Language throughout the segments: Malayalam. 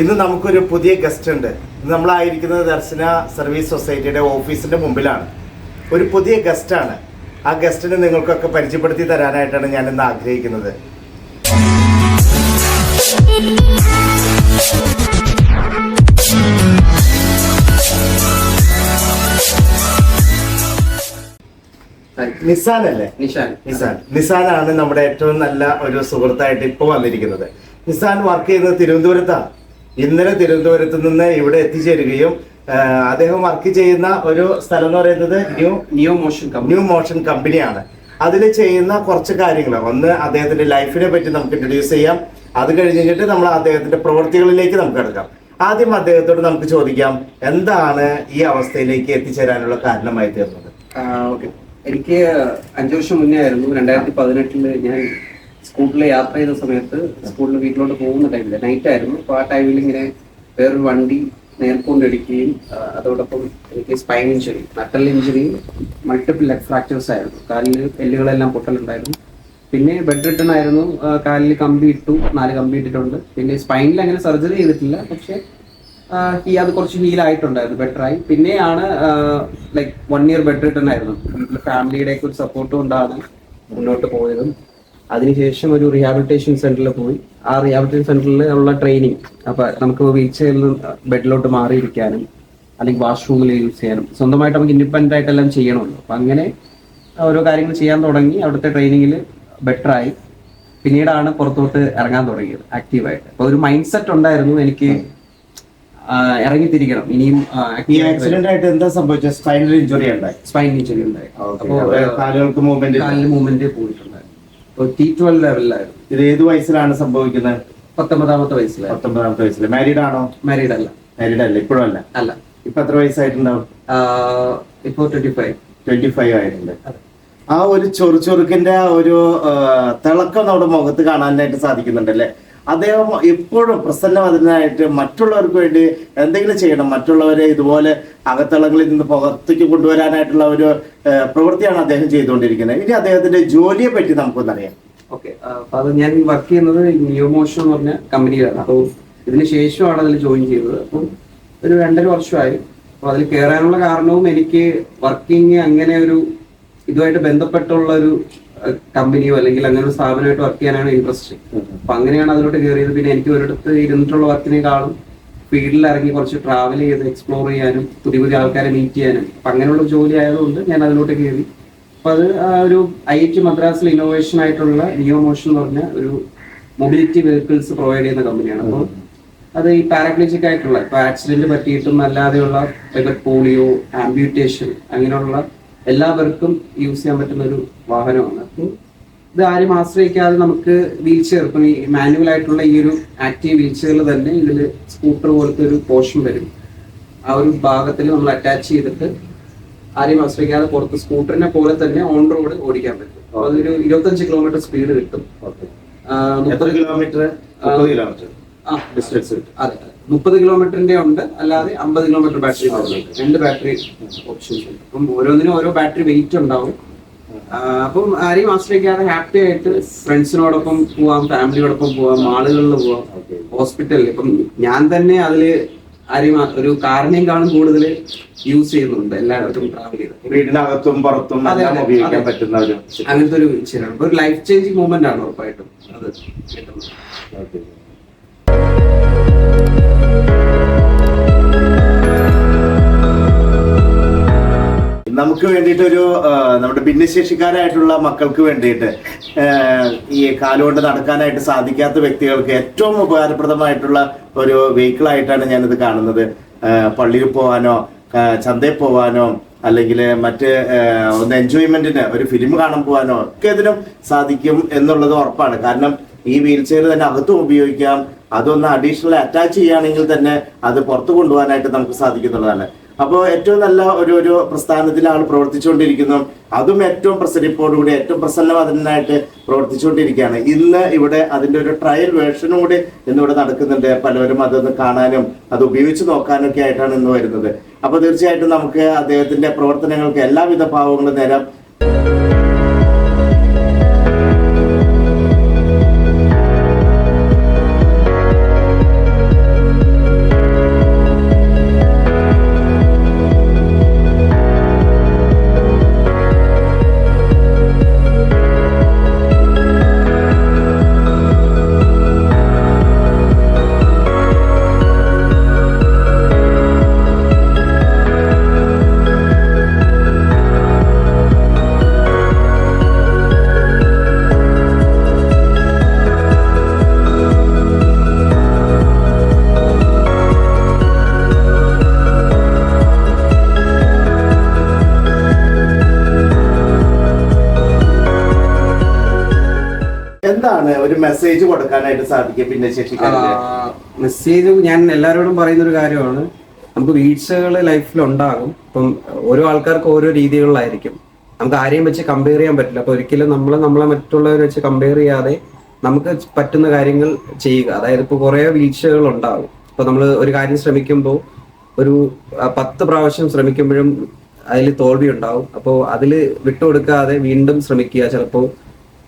ഇന്ന് നമുക്കൊരു പുതിയ ഗസ്റ്റ് ഉണ്ട്. ഇന്ന് നമ്മളായിരിക്കുന്നത് ദർശന സർവീസ് സൊസൈറ്റിയുടെ ഓഫീസിന്റെ മുമ്പിലാണ്. ഒരു പുതിയ ഗസ്റ്റാണ് ആ ഗസ്റ്റിനെ നിങ്ങൾക്കൊക്കെ പരിചയപ്പെടുത്തി തരാനായിട്ടാണ് ഞാൻ ഇന്ന് ആഗ്രഹിക്കുന്നത്. നിസാൻ അല്ലേ? നിഷാൻ നിസാൻ. നിസാനാണ് നമ്മുടെ ഏറ്റവും നല്ല ഒരു സുഹൃത്തായിട്ട് ഇപ്പോൾ വന്നിരിക്കുന്നത്. നിസാൻ വർക്ക് ചെയ്യുന്നത് തിരുവനന്തപുരത്താണ്. ഇന്നലെ തിരുവനന്തപുരത്ത് നിന്ന് ഇവിടെ എത്തിച്ചേരുകയും അദ്ദേഹം വർക്ക് ചെയ്യുന്ന ഒരു സ്ഥലം എന്ന് പറയുന്നത് new new motion company. New motion കമ്പനിയാണ്. അതിൽ ചെയ്യുന്ന കുറച്ച് കാര്യങ്ങൾ ഒന്ന് അദ്ദേഹത്തിന്റെ ലൈഫിനെ പറ്റി നമുക്ക് ഇൻട്രൊഡ്യൂസ് ചെയ്യാം. അത് കഴിഞ്ഞിട്ട് നമ്മൾ അദ്ദേഹത്തിന്റെ പ്രവൃത്തികളിലേക്ക് നമുക്ക് എടുക്കാം ആദ്യം അദ്ദേഹത്തോട് നമുക്ക് ചോദിക്കാം എന്താണ് ഈ അവസ്ഥയിലേക്ക് എത്തിച്ചേരാനുള്ള കാരണമായി തീർന്നത്? എനിക്ക് അഞ്ചു വർഷം മുന്നേ ആയിരുന്നു. രണ്ടായിരത്തി പതിനെട്ടിൽ ഞാൻ സ്കൂളിൽ യാത്ര ചെയ്ത സമയത്ത് സ്കൂളിൽ വീട്ടിലോട്ട് പോകുന്ന ടൈമിൽ നൈറ്റ് ആയിരുന്നു. അപ്പോൾ ആ ടൈമിൽ ഇങ്ങനെ വേറൊരു വണ്ടി നേർക്കൊണ്ടിടിക്കുകയും ആ, അതോടൊപ്പം എനിക്ക് സ്പൈൻ ഇഞ്ചുറി നട്ടൽ ഇഞ്ചുറിയും മൾട്ടിപ്പിൾ ലെഗ് ഫ്രാക്ചേഴ്സ് ആയിരുന്നു. കാലിൽ എല്ലുകളെല്ലാം പൊട്ടലുണ്ടായിരുന്നു. പിന്നെ ബെഡ് റിട്ടൺ ആയിരുന്നു. കാലിൽ കമ്പി ഇട്ടു നാല് കമ്പി ഇട്ടിട്ടുണ്ട്. പിന്നെ സ്പൈനിൽ അങ്ങനെ സർജറി ചെയ്തിട്ടില്ല. പക്ഷേ ഈ അത് കുറച്ച് ബെറ്റർ ആയി. പിന്നെയാണ് like one year bedridden ആയിരുന്നു. ഫാമിലിയുടെ ഒക്കെ ഒരു സപ്പോർട്ടും കൊണ്ടാണ് മുന്നോട്ട് പോയതും. അതിനുശേഷം ഒരു റീഹാബിലിറ്റേഷൻ സെന്ററിൽ പോയി. ആ റീഹാബിലിറ്റേഷൻ സെന്ററിൽ ഉള്ള ട്രെയിനിങ് അപ്പൊ നമുക്ക് വീൽ ചെയറിൽ ബെഡിലോട്ട് മാറിയിരിക്കാനും അല്ലെങ്കിൽ വാഷ്റൂമിൽ യൂസ് ചെയ്യാനും സ്വന്തമായിട്ട് നമുക്ക് ഇൻഡിപെൻഡന്റ് ആയിട്ടെല്ലാം ചെയ്യണമല്ലോ. അപ്പൊ അങ്ങനെ ഓരോ കാര്യങ്ങൾ ചെയ്യാൻ തുടങ്ങി. അവിടുത്തെ ട്രെയിനിങ്ങിൽ ബെറ്റർ ആയി. പിന്നീടാണ് പുറത്തോട്ട് ഇറങ്ങാൻ തുടങ്ങിയത് ആക്റ്റീവായിട്ട് അപ്പൊ ഒരു മൈൻഡ് സെറ്റ് ഉണ്ടായിരുന്നു. എനിക്ക് ഇറങ്ങിത്തിരിക്കണം. ഇനിയും ആക്സിഡന്റ് ആയിട്ട് എന്താ സംഭവിച്ചത്? സ്പൈനൽ ഇഞ്ചുറി ഉണ്ടായി. സ്പൈനൽ ഇഞ്ചുറി ഉണ്ടായി. കാലുകൾക്ക് മൂവ്മെന്റ് കാലിന് മൂവ്മെന്റ് പോയിട്ടുണ്ട്. ടി ട്വൽവ് ലെവലിലായിരുന്നു ഇത് ഏത് വയസ്സിലാണ് സംഭവിക്കുന്നത്? പത്തൊമ്പതാമത്തെ വയസ്സിലായിരുന്നു. പത്തൊമ്പതാമത്തെ വയസ്സിൽ മാരീഡ് ആണോ? മാരീഡ് അല്ല. മാരീഡ് അല്ല ഇപ്പോഴും അല്ല? അല്ല. ഇപ്പൊ എത്ര വയസ്സായിട്ടുണ്ടാവും? ഇപ്പോ ട്വന്റി ഫൈവ് ട്വന്റി ഫൈവ് ആയിട്ടുണ്ട് ആ ഒരു ചൊറുചൊറുക്കിന്റെ ഒരു തിളക്കം നമ്മുടെ മുഖത്ത് കാണാനായിട്ട് സാധിക്കുന്നുണ്ടല്ലേ? അദ്ദേഹം എപ്പോഴും പ്രസന്നവദനായിട്ട് മറ്റുള്ളവർക്ക് വേണ്ടി എന്തെങ്കിലും ചെയ്യണം. മറ്റുള്ളവരെ ഇതുപോലെ അകത്തളങ്ങളിൽ നിന്ന് പുറത്തേക്ക് കൊണ്ടുവരാനായിട്ടുള്ള ഒരു പ്രവൃത്തിയാണ് അദ്ദേഹം ചെയ്തുകൊണ്ടിരിക്കുന്നത്. ഇനി അദ്ദേഹത്തിന്റെ ജോലിയെ പറ്റി നമുക്കൊന്നറിയാം. ഓക്കെ അത് ഞാൻ വർക്ക് ചെയ്യുന്നത് ന്യൂ മോഷൻ എന്ന് പറഞ്ഞ കമ്പനിയിലാണ്. അപ്പോൾ ഇതിന് ശേഷമാണ് അതിൽ ജോയിൻ ചെയ്തത്. അപ്പം ഒരു രണ്ടര വർഷമായി. അപ്പൊ അതിൽ കയറാനുള്ള കാരണവും എനിക്ക് വർക്കിംഗ് അങ്ങനെ ഒരു ഇതുമായിട്ട് ബന്ധപ്പെട്ടുള്ള ഒരു കമ്പനിയോ അല്ലെങ്കിൽ അങ്ങനെ ഒരു സ്ഥാപനമായിട്ട് വർക്ക് ചെയ്യാനാണ് ഇൻട്രസ്റ്റ് അപ്പൊ അങ്ങനെയാണ് അതിലോട്ട് കയറിയത് പിന്നെ എനിക്ക് ഒരിടത്ത് ഇരുന്നിട്ടുള്ള വർക്കിനേക്കാളും ഫീൽഡിൽ ഇറങ്ങി കുറച്ച് ട്രാവൽ ചെയ്ത് എക്സ്പ്ലോർ ചെയ്യാനും പുതിയ പുതിയ ആൾക്കാരെ മീറ്റ് ചെയ്യാനും അപ്പൊ അങ്ങനെയുള്ള ജോലി ആയതുകൊണ്ട് ഞാൻ അതിലോട്ട് കയറി അപ്പൊ അത് ഒരു ഐ ടി മദ്രാസിൽ ഇന്നോവേഷൻ ആയിട്ടുള്ള നിയോ മോഷൻ എന്ന് പറഞ്ഞ ഒരു മൊബിലിറ്റി വെഹിക്കിൾസ് പ്രൊവൈഡ് ചെയ്യുന്ന കമ്പനിയാണ്. അപ്പോൾ അത് ഈ പാരാക്ലിജിക് ആയിട്ടുള്ള ഇപ്പൊ ആക്സിഡന്റ് പറ്റിയിട്ടും അല്ലാതെയുള്ള പോളിയോ ആംബ്യൂട്ടേഷൻ അങ്ങനെയുള്ള എല്ലാവർക്കും യൂസ് ചെയ്യാൻ പറ്റുന്ന ഒരു വാഹനമാണ്. അപ്പോൾ ഇത് ആരും ആശ്രയിക്കാതെ നമുക്ക് വീൽ ചെയർ ഇപ്പം ഈ മാനുവൽ ആയിട്ടുള്ള ഈ ഒരു ആക്റ്റീവ് വീൽ ചെയറിൽ തന്നെ ഇതിൽ സ്കൂട്ടർ പോലത്തെ ഒരു പോർഷൻ വരും. ആ ഒരു ഭാഗത്തിൽ നമ്മൾ അറ്റാച്ച് ചെയ്തിട്ട് ആരെയും ആശ്രയിക്കാതെ പുറത്ത് സ്കൂട്ടറിനെ പോലെ തന്നെ ഓൺ റോഡ് ഓടിക്കാൻ പറ്റും. അപ്പൊ അതൊരു ഇരുപത്തഞ്ച് കിലോമീറ്റർ സ്പീഡ് കിട്ടും. കിലോമീറ്റർ കിലോമീറ്റർ ആ, ഡിസ്റ്റൻസ് അതെ. മുപ്പത് കിലോമീറ്ററിന്റെ ഉണ്ട്. അല്ലാതെ അമ്പത് കിലോമീറ്റർ ബാറ്ററി രണ്ട് ബാറ്ററി ഓപ്ഷൻസ് ഉണ്ട്. അപ്പം ഓരോന്നിനും ഓരോ ബാറ്ററി വെയിറ്റ് ഉണ്ടാവും. അപ്പം ആരെയും ആശ്രയിക്കാതെ ഹാപ്പി ആയിട്ട് ഫ്രണ്ട്സിനോടൊപ്പം പോവാം ഫാമിലിയോടൊപ്പം പോവാം മാളുകളിൽ പോവാം. ഹോസ്പിറ്റലിൽ ഇപ്പം ഞാൻ തന്നെ അതിൽ ആരെയും ഒരു കാറിനെയും കാണും കൂടുതൽ യൂസ് ചെയ്യുന്നുണ്ട് എല്ലായിടത്തും ട്രാവൽ ചെയ്ത്. വീടിനകത്തും പുറത്തും ഉപയോഗിക്കാൻ. പറ്റുന്ന ഒരു അങ്ങനത്തെ ഒരു ശരിയാണ് ഒരു ലൈഫ് ചേഞ്ചിങ് മൂവ്മെന്റ് ആണ് ഉറപ്പായിട്ടും. അത് കിട്ടുന്നത്. നമുക്ക് വേണ്ടിയിട്ട് ഒരു നമ്മുടെ ഭിന്നശേഷിക്കാരായിട്ടുള്ള മക്കൾക്ക് വേണ്ടിയിട്ട് ഈ കാലുകൊണ്ട് നടക്കാനായിട്ട് സാധിക്കാത്ത വ്യക്തികൾക്ക് ഏറ്റവും ഉപകാരപ്രദമായിട്ടുള്ള ഒരു വെഹിക്കിൾ ആയിട്ടാണ് ഞാനിത് കാണുന്നത്. പള്ളിയിൽ പോകാനോ ചന്തയിൽ പോകാനോ അല്ലെങ്കിൽ മറ്റ് ഒന്ന് എൻജോയ്മെന്റിന് ഒരു ഫിലിം കാണാൻ പോകാനോ ഒക്കെ ഇതിനും സാധിക്കും എന്നുള്ളത് ഉറപ്പാണ്. കാരണം ഈ വീൽ ചെയർ തന്നെ അകത്തും ഉപയോഗിക്കാം. അതൊന്ന് അഡീഷണൽ അറ്റാച്ച് ചെയ്യുകയാണെങ്കിൽ തന്നെ അത് പുറത്തു കൊണ്ടുപോകാനായിട്ട് നമുക്ക് സാധിക്കുന്നുള്ളതാണ് അപ്പോൾ ഏറ്റവും നല്ല ഒരു ഒരു പ്രസ്ഥാനത്തിൽ ആൾ പ്രവർത്തിച്ചുകൊണ്ടിരിക്കുന്നു. അതും ഏറ്റവും പ്രസരിപ്പോടുകൂടി ഏറ്റവും പ്രസന്നവദനായിട്ട് പ്രവർത്തിച്ചുകൊണ്ടിരിക്കുകയാണ്. ഇന്ന് ഇവിടെ അതിന്റെ ഒരു ട്രയൽ വേർഷനും കൂടി ഇന്നിവിടെ നടക്കുന്നുണ്ട്. പലവരും അതൊന്ന് കാണാനും അത് ഉപയോഗിച്ച് നോക്കാനും ഒക്കെ ആയിട്ടാണ് ഇന്ന് വരുന്നത്. അപ്പോൾ തീർച്ചയായിട്ടും നമുക്ക് അദ്ദേഹത്തിന്റെ പ്രവർത്തനങ്ങൾക്ക് എല്ലാവിധ ഭാവങ്ങളും നേരം. ഒരു മെസ്സേജ് കൊടുക്കാനായിട്ട് സാധിക്കും ഭിന്നശേഷിക്കാർക്ക് മെസ്സേജ് ഞാൻ എല്ലാവരോടും പറയുന്ന ഒരു കാര്യമാണ്. നമുക്ക് വീഴ്ചകൾ ലൈഫിൽ ഉണ്ടാകും ഇപ്പം ഓരോ ആൾക്കാർക്ക് ഓരോ രീതികളിലായിരിക്കും. നമുക്ക് ആരെയും വെച്ച് കമ്പയർ ചെയ്യാൻ പറ്റില്ല. അപ്പൊ ഒരിക്കലും നമ്മൾ നമ്മളെ മറ്റുള്ളവരെ വെച്ച് കമ്പയർ ചെയ്യാതെ നമുക്ക് പറ്റുന്ന കാര്യങ്ങൾ ചെയ്യുക. അതായത് ഇപ്പോൾ കുറേ വീഴ്ചകൾ ഉണ്ടാകും. ഇപ്പൊ നമ്മൾ ഒരു കാര്യം ശ്രമിക്കുമ്പോൾ ഒരു പത്ത് പ്രാവശ്യം ശ്രമിക്കുമ്പോഴും അതിൽ തോൽവി ഉണ്ടാവും. അപ്പോൾ അതിൽ വിട്ടുകൊടുക്കാതെ വീണ്ടും ശ്രമിക്കുക. ചിലപ്പോൾ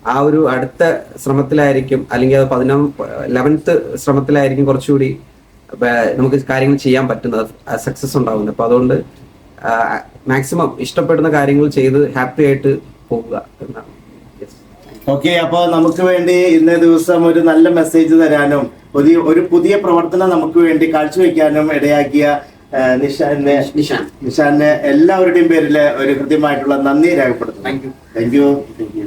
ആ ഒരു അടുത്ത ശ്രമത്തിലായിരിക്കും അല്ലെങ്കിൽ അത് പതിനൊ ലെവൻത്ത് ശ്രമത്തിലായിരിക്കും കുറച്ചുകൂടി നമുക്ക് കാര്യങ്ങൾ ചെയ്യാൻ പറ്റുന്നത് സക്സസ് ഉണ്ടാവുന്നത്. അപ്പൊ അതുകൊണ്ട് മാക്സിമം ഇഷ്ടപ്പെടുന്ന കാര്യങ്ങൾ ചെയ്ത് ഹാപ്പി ആയിട്ട് പോവുക എന്നാണ്. ഓക്കെ അപ്പൊ നമുക്ക് വേണ്ടി ഇന്നേ ദിവസം ഒരു നല്ല മെസ്സേജ് തരാനും ഒരു ഒരു പുതിയ പ്രവർത്തനം നമുക്ക് വേണ്ടി കാഴ്ചവെക്കാനും ഇടയാക്കിയ നിഷാന്റെ നിഷാൻ. നിഷാന്റെ എല്ലാവരുടെയും പേരിൽ ഒരു കൃത്യമായിട്ടുള്ള നന്ദി രേഖപ്പെടുത്തുന്നു. Thank you thank U